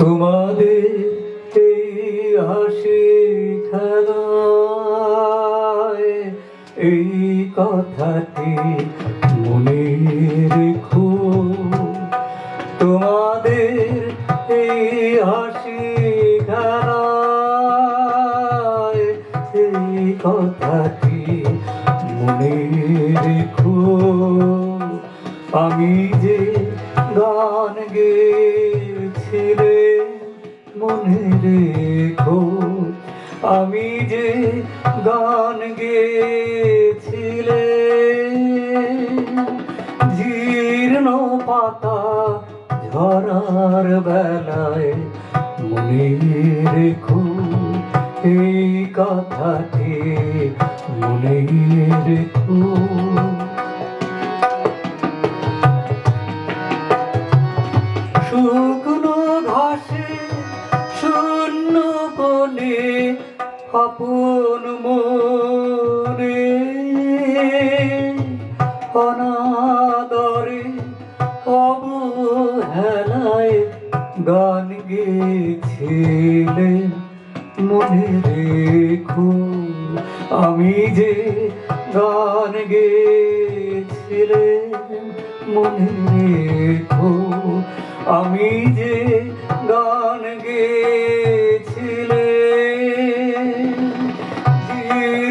তোমাদের এই হাসি খেলায় এই কথাটি মনে রেখো। তোমাদের এই হাসি খেলায় এই কথাটি মনে রেখো। আমি যে গান গেছিলে মনে রেখো, আমি যে গান গেছিলে জীর্ণ পাতা ঝরার বেলায় মনে রেখো, এই কথাটি মনে রেখো। শুকনো আপন মনে অনাদরে অবহেলায় গান গেছিলেন মনে রেখো আমি যে গান গেছিলেন মনে রেখো আমি যে গান গেছিলেন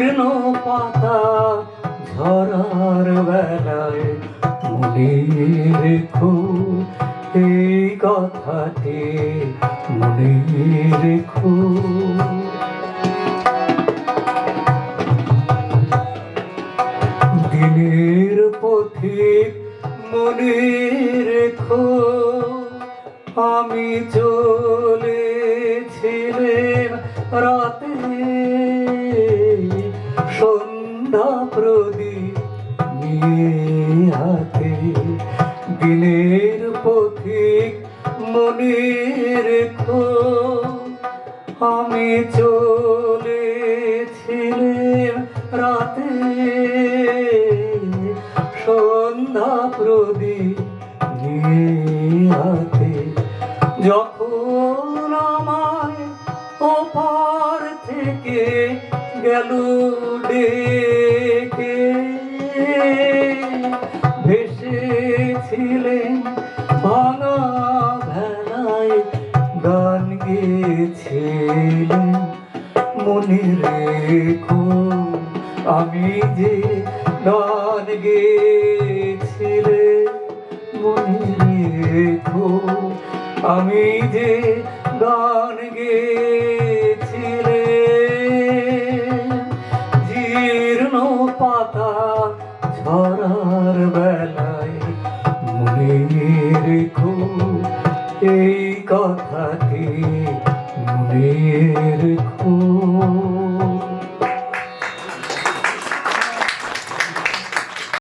জীর্ণ পাতা ঝরার বেলায় মনে রেখো এই কথাটি মনে রেখো দিনের পথিক মনে রেখো আমি চলেছিলেন রাতে প্রদীপ নিয়ে দিনের পথিক মনে রেখো, আমি চলেছিলেন রাতে। সন্ধ্যা প্রদীপ নিয়ে হাতে যখন আমায় ওপার থেকে গেল ডেকে ভেসেছিলেন ভাঙা ভেলায় গান গেছিলেন মনে আমি যে গান গেছিলে মনে রেখো আমি যে গান গেছিলে রেখো এই কথাটি মনে রেখো।